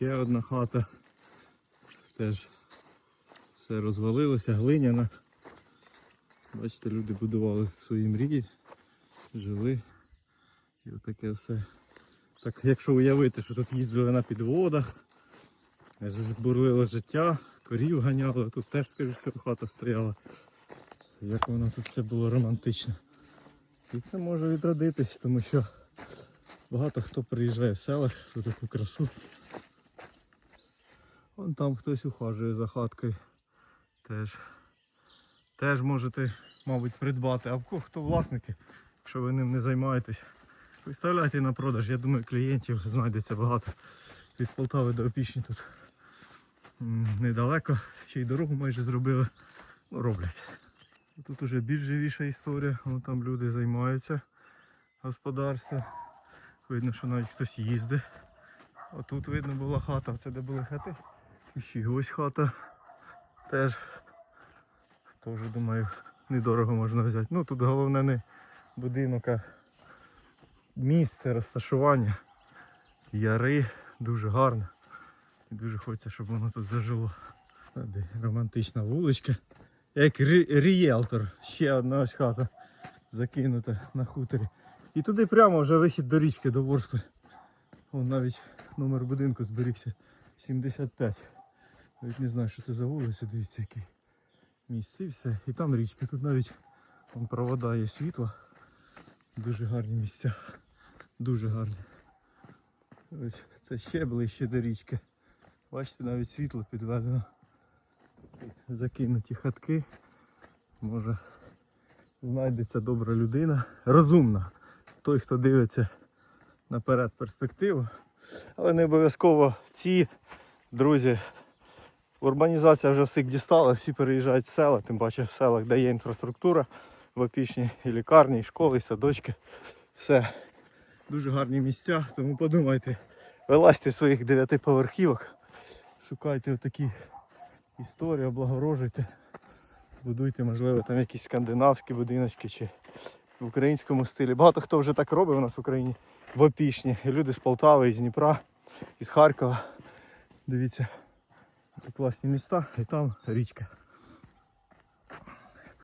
Ще одна хата. Теж все розвалилося, глиняна. Бачите, люди будували свої мрії, жили. І отаке все. Так, якщо уявити, що тут їздили на підводах, бурлило життя, корів ганяли, тут теж, скажу, хата стояла. Як воно тут все було романтично. І це може відродитись, тому що багато хто приїжджає в селах в таку красу. Вон там хтось ухажує за хаткою. Теж. Теж можете, мабуть, придбати. А в кого хто власники, якщо ви ним не займаєтесь, виставляйте на продаж. Я думаю, клієнтів знайдеться багато. Від Полтави до Опішні тут недалеко. Ще й дорогу майже зробили. Ну, роблять. Тут уже більш живіша історія. Вон там люди займаються господарством. Видно, що навіть хтось їздить. Отут видно була хата, це де були хати. І ще ось хата теж. Теж думаю, недорого можна взяти. Ну тут головне не будинок, а місце, розташування. Яри, дуже гарно. І дуже хочеться, щоб воно тут зажило. Романтична вуличка. Як рі- рієлтор. Ще одна ось хата закинута на хуторі. І туди прямо вже вихід до річки, до Ворскли. Вон навіть номер будинку зберігся 75. Навіть не знаю, що це за вулиця, дивіться який місце і все. І там річка. Тут навіть провода є світла. Дуже гарні місця. Дуже гарні. Це ще ближче до річки. Бачите, навіть світло підведено. Закинуті хатки. Може знайдеться добра людина. Розумна. Той, хто дивиться наперед перспективу. Але не обов'язково ці друзі. Урбанізація вже всіх дістала, всі переїжджають в села, тим паче в селах, де є інфраструктура, в опішні і лікарні, і школи, і садочки. Все. Дуже гарні місця, тому подумайте, вилазьте з своїх дев'ятиповерхівок, шукайте отакі історії, облагорожуйте, будуйте, можливо, там якісь скандинавські будиночки чи в українському стилі. Багато хто вже так робить у нас в Україні в опішні. І люди з Полтави, із Дніпра, із Харкова. Дивіться, класні міста, і там річка.